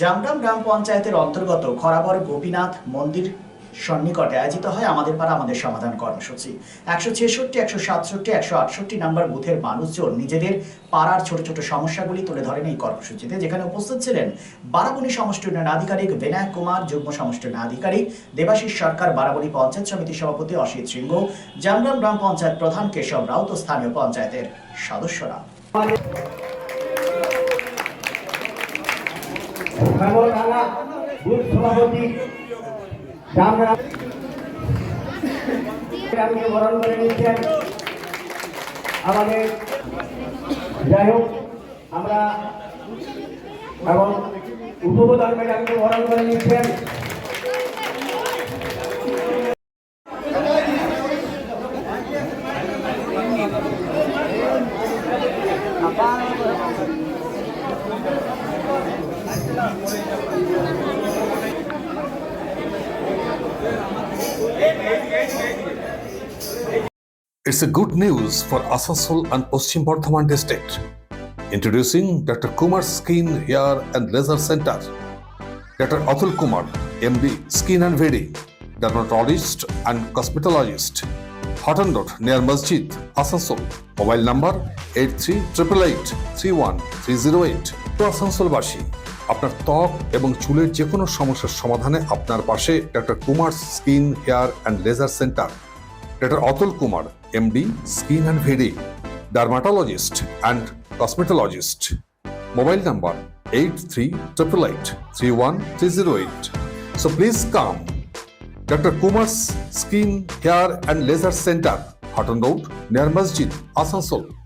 জামগ্রাম গ্রাম পঞ্চায়েতের অন্তর্গত খরাবর গোপীনাথ মন্দির সন্নিকটে আয়োজিত হয় আমাদের পাড়া আমাদের সমাধান কর্মসূচি। একশো ছেষট্টি, একশো সাতষট্টি, একশো আটষট্টি নাম্বার বুথের মানুষজন নিজেদের পাড়ার ছোট ছোট সমস্যাগুলি তুলে ধরেন এই কর্মসূচিতে। যেখানে উপস্থিত ছিলেন বারাবণী সমষ্টি উন্নয়ন আধিকারিক বিনায়ক কুমার, যুগ্ম সমষ্টি উন্নয়ন আধিকারিক দেবাশিস সরকার, বারাবণী পঞ্চায়েত সমিতির সভাপতি অসিত সিংহ জামগ্রাম গ্রাম পঞ্চায়েত প্রধান কেশব রাউত ও স্থানীয় পঞ্চায়েতের সদস্যরা। শ্যামলডাঙ্গা বুথ সভাপতি ম্যাডামকে বরণ করে নিচ্ছেন আমাদের, যাই হোক, আমরা এবং উপপ্রধান ম্যাডামকে বরণ করে নিচ্ছেন। It's a good news for Asansol and Paschim Bardhaman district. Introducing Dr. Kumar Skin Hair and Laser Center. Dr. Atul Kumar, MD, Skin and Very, dermatologist and cosmetologist. Hotton Road near Masjid, Asansol. Mobile number 838831 তো আসানসোলবাসী আপনার ত্বক এবং চুলের যে কোনো সমস্যার সমাধানে আপনার পাশে doctor Kumar skin hair and laser centre. Doctor Atul Kumar, MD, skin and very dermatologist and cosmetologist. Mobile number eight three triple eight three one three zero eight. So please come. Doctor Kumar's skin hair and laser centre Hutton road near মসজিদ, আসানসোল।